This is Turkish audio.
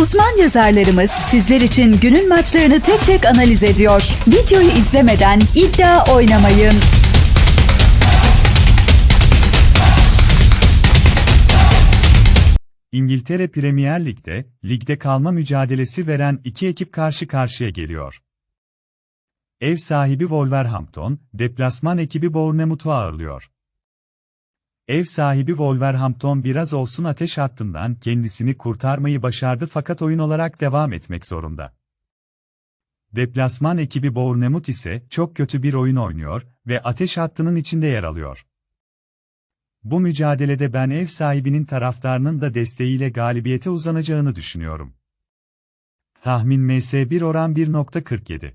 Uzman yazarlarımız sizler için günün maçlarını tek tek analiz ediyor. Videoyu izlemeden iddia oynamayın. İngiltere Premier Lig'de, ligde kalma mücadelesi veren iki ekip karşı karşıya geliyor. Ev sahibi Wolverhampton, deplasman ekibi Bournemouth'u ağırlıyor. Ev sahibi Wolverhampton biraz olsun ateş hattından kendisini kurtarmayı başardı fakat oyun olarak devam etmek zorunda. Deplasman ekibi Bournemouth ise çok kötü bir oyun oynuyor ve ateş hattının içinde yer alıyor. Bu mücadelede ben ev sahibinin taraftarının da desteğiyle galibiyete uzanacağını düşünüyorum. Tahmin MS1 oran 1.47.